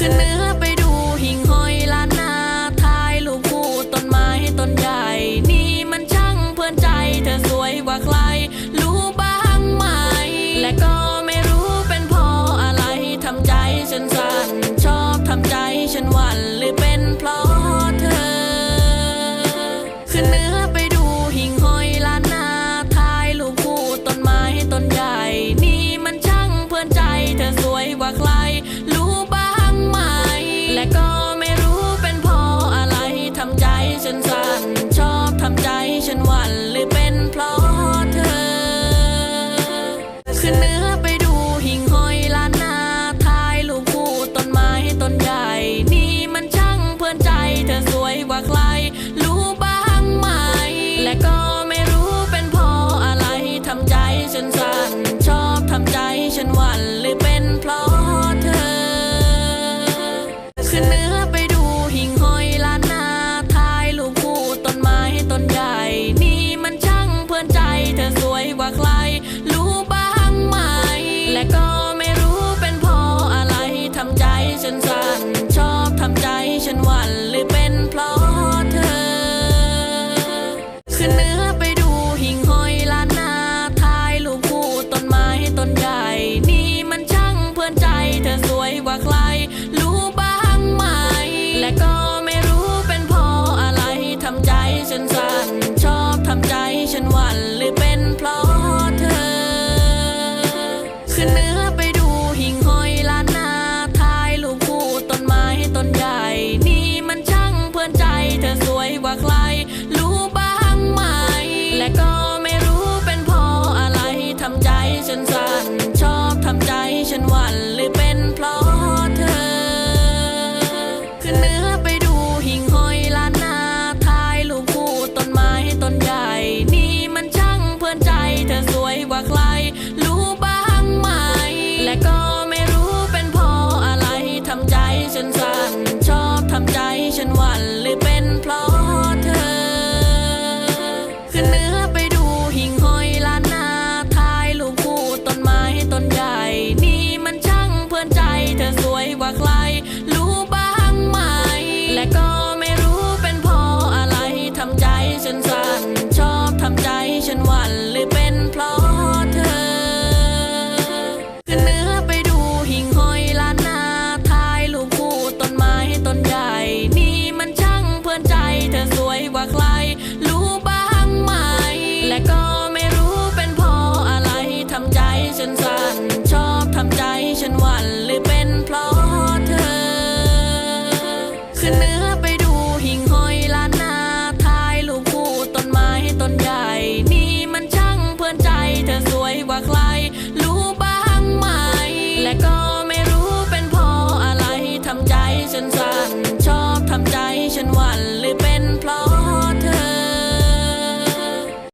ขึ้นเนื้อไปดูหิ่งห้อยล้านนาถ่ายลูกผู้ต้นไม้ต้นใหญ่ นี่มันช่างเพื่อนใจเธอสวยกว่าใคร สั่นชอบทำใจฉันหวั่นหรือเป็นเพราะ สวยกว่าใคร รู้บ้างไหม และก็ไม่รู้เป็นพออะไรทำใจฉันสั่นชอบทำใจฉันวันหรือเป็น ฉันวันหรือเป็นเพราะเธอขึ้นเนือไปดูหิ่งห้อยล้านนาถ่ายรูปคู่ต้นไม้ต้นใหญ่ นี่มันช่างเพื่อนใจ เธอสวยกว่าใคร รู้บ้างไหม และก็ไม่รู้เป็นเพราะอะไรทำใจฉันสั่นชอบทำใจฉันวันหรือเป็น